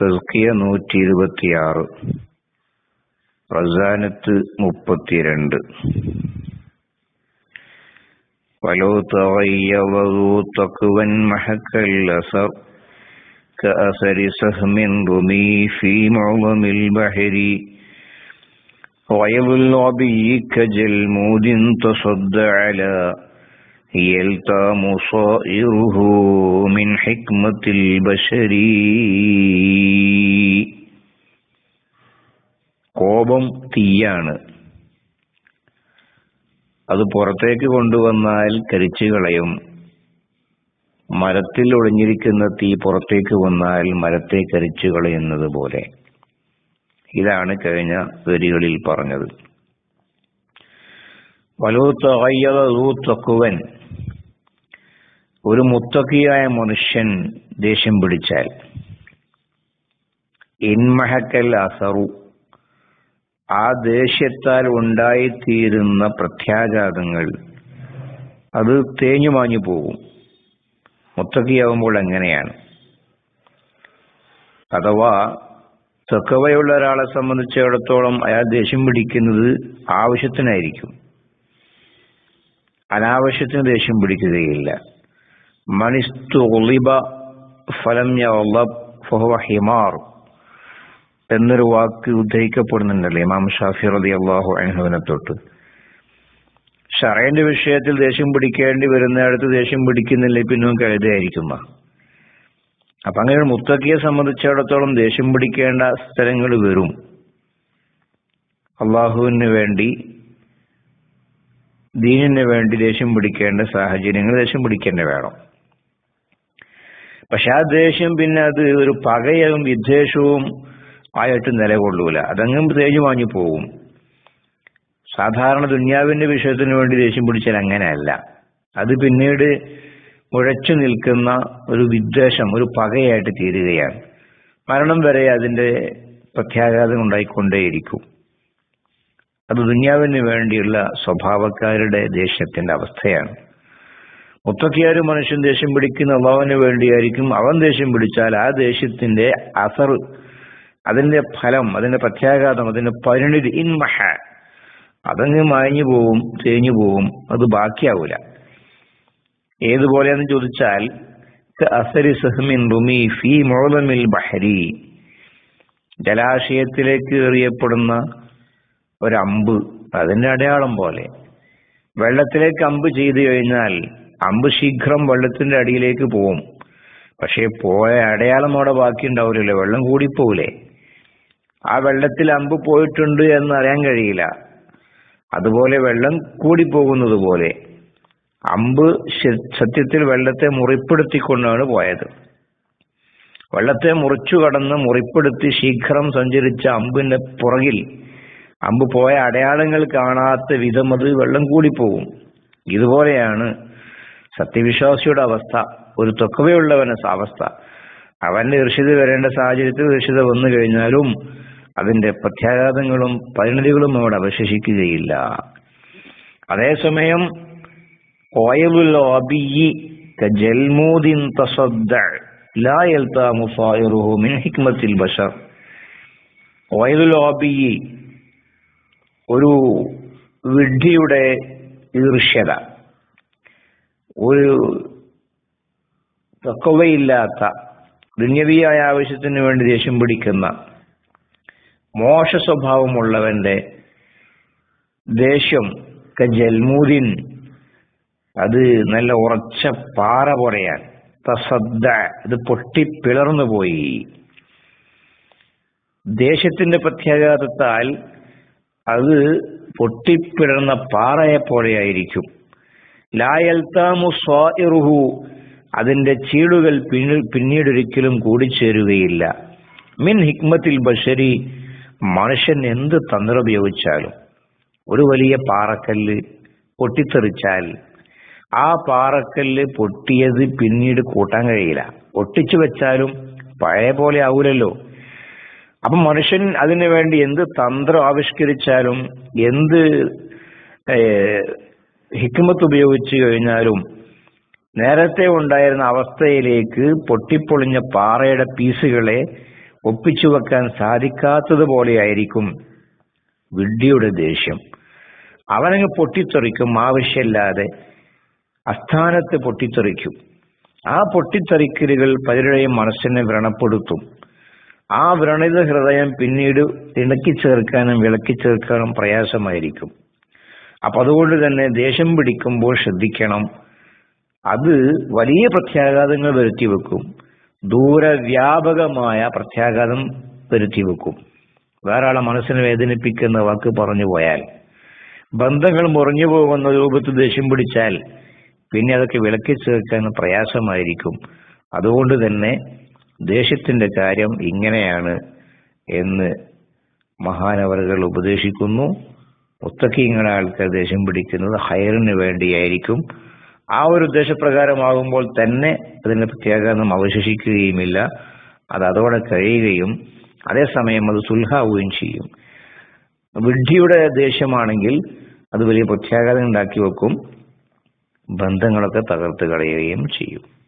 തസ്കിയ നൂറ്റി ഇരുപത്തിയാറ് റസാനത്ത് മുപ്പത്തിരണ്ട് ولو تغيظ ذو تقوى محك الأثر كأثر سهم رمي في معظم البحر غيظ العبي كجلمود تصد على يلتام صائره من حكمة البشر കോപം തീയാണ് അത് പുറത്തേക്ക് കൊണ്ടുവന്നാൽ കരിച്ചു കളയും മരത്തിൽ ഒളിഞ്ഞിരിക്കുന്ന തീ പുറത്തേക്ക് വന്നാൽ മരത്തെ കരിച്ചു കളയുന്നത് പോലെ ഇതാണ് കഴിഞ്ഞ വരികളിൽ പറഞ്ഞത് വലൂത്തകയ്യതൂത്തക്കുവൻ ഒരു മുത്തക്കിയായ മനുഷ്യൻ ദേഷ്യം പിടിച്ചാൽ. ഇൻമഹക്കൽ അസറു. ആ ദേഷ്യത്താൽ ഉണ്ടായിത്തീരുന്ന പ്രത്യാഘാതങ്ങൾ അത് തേഞ്ഞു മാഞ്ഞു പോകും. മുത്തക്കിയാവുമ്പോൾ എങ്ങനെയാണ്? അഥവാ തെക്കവയുള്ള ഒരാളെ സംബന്ധിച്ചിടത്തോളം അയാൾ ദേഷ്യം പിടിക്കുന്നത് ആവശ്യത്തിനായിരിക്കും. അനാവശ്യത്തിന് ദേഷ്യം പിടിക്കുകയില്ല. മനിസ്തുലിബ ഫലം ഫഹുവ ഹിമാർ എന്നൊരു വാക്ക് ഉദ്ധരിക്കപ്പെടുന്നുണ്ടല്ലോ ഇമാം ഷാഫി റതി അള്ളാഹു അൻഹുവിനെ തൊട്ട്. ഷറൈന്റെ വിഷയത്തിൽ ദേഷ്യം പിടിക്കേണ്ടി വരുന്നിടത്ത് ദേഷ്യം പിടിക്കുന്നില്ല പിന്നും കഴുതയായിരിക്കുന്ന അപ്പൊ അങ്ങനെ ഒരു മുത്തക്കിയെ സംബന്ധിച്ചിടത്തോളം ദേഷ്യം പിടിക്കേണ്ട സ്ഥലങ്ങൾ വരും. അള്ളാഹുവിന് വേണ്ടി ദീനിന് വേണ്ടി ദേഷ്യം പിടിക്കേണ്ട സാഹചര്യങ്ങൾ ദേഷ്യം പിടിക്കേണ്ട വേണം. പക്ഷെ ആ ദേഷ്യം പിന്നെ അത് ഒരു പകയും വിദ്വേഷവും ആയിട്ട് നിലകൊള്ളൂല. അതങ്ങും തേജ് വാങ്ങി പോകും. സാധാരണ ദുന്യാവിന്റെ വിഷയത്തിന് വേണ്ടി ദേഷ്യം പിടിച്ചാൽ അങ്ങനെയല്ല. അത് പിന്നീട് മുഴച്ചു നിൽക്കുന്ന ഒരു വിദ്വേഷം ഒരു പകയായിട്ട് തീരുകയാണ്. മരണം വരെ അതിന്റെ പ്രത്യാഘാതം ഉണ്ടായിക്കൊണ്ടേയിരിക്കും. അത് ദുന്യാവിന് വേണ്ടിയുള്ള സ്വഭാവക്കാരുടെ ദേഷ്യത്തിന്റെ അവസ്ഥയാണ്. മുത്തക്കിയാര് മനുഷ്യൻ ദേഷ്യം പിടിക്കുന്ന അള്ളാവിന് വേണ്ടിയായിരിക്കും അവൻ ദേഷ്യം പിടിച്ചാൽ ആ ദേഷ്യത്തിന്റെ അസർ അതിന്റെ ഫലം അതിന്റെ പ്രത്യാഘാതം അതിന്റെ പരിണിതി ഇൻമഹ അതങ്ങ് മായഞ്ഞു പോവും തേഞ്ഞു പോവും അത് ബാക്കിയാവൂല. ഏതുപോലെയെന്ന് ചോദിച്ചാൽ അസരി സഹ്മിൻ റുമി ഫി മോളമിൽ ബഹരി. ജലാശയത്തിലേക്ക് എറിയപ്പെടുന്ന ഒരമ്പ് അതിന്റെ അടയാളം പോലെ. വെള്ളത്തിലേക്ക് അമ്പ് ചെയ്തു കഴിഞ്ഞാൽ അമ്പ് ശീഘ്രം വെള്ളത്തിന്റെ അടിയിലേക്ക് പോവും. പക്ഷേ പോയ അടയാളം അവിടെ ബാക്കി ഉണ്ടാവില്ലല്ലോ വെള്ളം കൂടിപ്പോവില്ലേ ആ വെള്ളത്തിൽ അമ്പ് പോയിട്ടുണ്ട് എന്ന് അറിയാൻ കഴിയില്ല. അതുപോലെ വെള്ളം കൂടിപ്പോകുന്നത് പോലെ അമ്പ് സത്യത്തിൽ വെള്ളത്തെ മുറിപ്പെടുത്തിക്കൊണ്ടാണ് പോയത്. വെള്ളത്തെ മുറിച്ചു കടന്ന് മുറിപ്പെടുത്തി ശീഘ്രം സഞ്ചരിച്ച അമ്പിന്റെ പുറകിൽ അമ്പ് പോയ അടയാളങ്ങൾ കാണാത്ത വിധം അത് വെള്ളം കൂടിപ്പോകും. ഇതുപോലെയാണ് സത്യവിശ്വാസിയുടെ അവസ്ഥ ഒരു തൊക്കവയുള്ളവന അവസ്ഥ. അവന്റെ ഋഷിത വരേണ്ട സാഹചര്യത്തിൽ ഋഷിത വന്നു കഴിഞ്ഞാലും അതിന്റെ പ്രത്യാഘാതങ്ങളും പരിണതികളും അവിടെ അവശേഷിക്കുകയില്ല. അതേസമയം ഒരു വിഡ്ഢിയുടെ ഈർഷ്യത. ഒരു തക്കവയില്ലാത്ത ദുന്യവിയായ ആവശ്യത്തിന് വേണ്ടി ദേഷ്യം പിടിക്കുന്ന മോശ സ്വഭാവമുള്ളവന്റെ ദേഷ്യം ജൽമൂദിൻ അത് നല്ല ഉറച്ച പാറ പോലെയാണ്. തസദ്ദ ഇത് പൊട്ടി പിളർന്നു പോയി. ദേഷ്യത്തിന്റെ പ്രത്യാഘാതത്താൽ അത് പൊട്ടിപ്പിളർന്ന പാറയെ പോലെയായിരിക്കും. ലായൽത്താമു സ്വാഇറുഹു അതിന്റെ ചീടുകൾ പിന്നീടൊരിക്കലും കൂടിച്ചേരുകയില്ല. മിൻ ഹിക്മത്തിൽ ബഷരി മനുഷ്യൻ എന്ത് തന്ത്രം ഉപയോഗിച്ചാലും. ഒരു വലിയ പാറക്കല്ല് പൊട്ടിത്തെറിച്ചാൽ ആ പാറക്കല്ല് പൊട്ടിയത് പിന്നീട് കൂട്ടാൻ കഴിയില്ല. ഒട്ടിച്ചു വെച്ചാലും പഴയ പോലെ ആവൂലല്ലോ. അപ്പൊ മനുഷ്യൻ അതിനു വേണ്ടി എന്ത് തന്ത്രം ആവിഷ്കരിച്ചാലും എന്ത് ഹിക്മത്ത് ഉപയോഗിച്ചു കഴിഞ്ഞാലും നേരത്തെ ഉണ്ടായിരുന്ന അവസ്ഥയിലേക്ക് പൊട്ടിപ്പൊളിഞ്ഞ പാറയുടെ പീസുകളെ ഒപ്പിച്ചു വെക്കാൻ സാധിക്കാത്തതുപോലെയായിരിക്കും വിഡ്ഢിയുടെ ദേഷ്യം. അവനങ്ങ് പൊട്ടിത്തെറിക്കും ആവശ്യമില്ലാതെ അസ്ഥാനത്ത് പൊട്ടിത്തെറിക്കും. ആ പൊട്ടിത്തെറിക്കലുകൾ പലരുടെയും മനസ്സിനെ വ്രണപ്പെടുത്തും. ആ വ്രണിത ഹൃദയം പിന്നീട് ഇണക്കി ചേർക്കാനും വിളക്കി ചേർക്കാനും പ്രയാസമായിരിക്കും. അപ്പൊ അതുകൊണ്ട് തന്നെ ദേഷ്യം പിടിക്കുമ്പോൾ ശ്രദ്ധിക്കണം. അത് വലിയ പ്രത്യാഘാതങ്ങൾ വരുത്തി വെക്കും. ദൂരവ്യാപകമായ പ്രത്യാഘാതം വരുത്തി വെക്കും. വേറെ ആളെ മനസ്സിനെ വേദനിപ്പിക്കുന്ന വാക്ക് പറഞ്ഞു പോയാൽ. ബന്ധങ്ങൾ മുറിഞ്ഞു പോകുന്ന രൂപത്തിൽ ദേഷ്യം പിടിച്ചാൽ പിന്നെ അതൊക്കെ വിളക്കി ചേർക്കാൻ പ്രയാസമായിരിക്കും. അതുകൊണ്ട് തന്നെ ദേഷ്യത്തിന്റെ കാര്യം ഇങ്ങനെയാണ് എന്ന് മഹാനവറുകൾ ഉപദേശിക്കുന്നു. മുത്തക്കിങ്ങളെ ആൾക്കാർ ദേഷ്യം പിടിക്കുന്നത് ഹയറിന് വേണ്ടിയായിരിക്കും. ആ ഒരു ഉദ്ദേശപ്രകാരമാകുമ്പോൾ തന്നെ അതിന് പ്രത്യാഘാതം അവശേഷിക്കുകയുമില്ല. അത് അതോടെ കഴിയുകയും അതേസമയം അത് സുൽഹാവുകയും ചെയ്യും. വിഡ്ഢിയുടെ ദേഷ്യമാണെങ്കിൽ അത് വലിയ പ്രത്യാഘാതം ഉണ്ടാക്കി വെക്കും. ബന്ധങ്ങളൊക്കെ തകർത്ത് കളയുകയും ചെയ്യും.